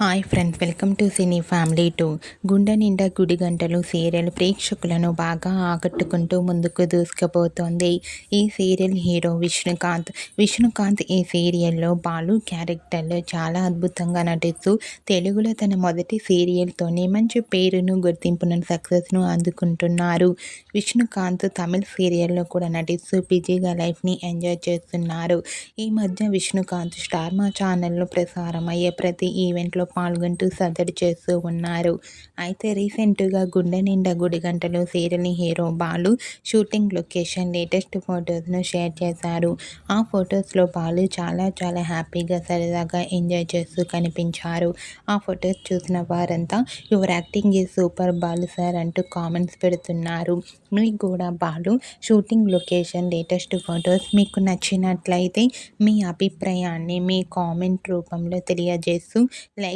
Hi friends welcome to cine family to Gunde Ninda Gudi గంటలు serial ప్రేక్షకులను బాగా ఆకట్టుకుంటూ ముందుకు దూసుకుపోతోంది. ఈ సీరియల్ హీరో విష్ణుకాంత్. విష్ణుకాంత్ ఈ సీరియల్లో బాలు క్యారెక్టర్లో చాలా అద్భుతంగా నటిస్తూ తెలుగులో తన మొదటి సీరియల్తోనే మంచి పేరును గుర్తింపును సక్సెస్ను అందుకుంటున్నారు. విష్ణుకాంత్ తమిళ్ సీరియల్లో కూడా నటిస్తూ బిజీగా లైఫ్ని ఎంజాయ్ చేస్తున్నారు. ఈ మధ్య విష్ణుకాంత్ స్టార్ మా ఛానల్లో ప్రసారం అయ్యే ప్రతి ఈవెంట్లో పాల్గొంటూ సందడి చేస్తూ ఉన్నారు. అయితే రీసెంట్గా Gunde Ninda Gudi Gantalu serial hero Balu shooting location latest ఫొటోస్ను share చేశారు. ఆ ఫొటోస్లో బాలు చాలా చాలా హ్యాపీగా సరదాగా ఎంజాయ్ చేస్తూ కనిపించారు. ఆ ఫొటోస్ చూసిన వారంతా your acting is super Balu sir అంటూ కామెంట్స్ పెడుతున్నారు. మీకు కూడా Balu shooting location latest photos మీకు నచ్చినట్లయితే మీ అభిప్రాయాన్ని మీ కామెంట్ రూపంలో తెలియజేస్తూ లైక్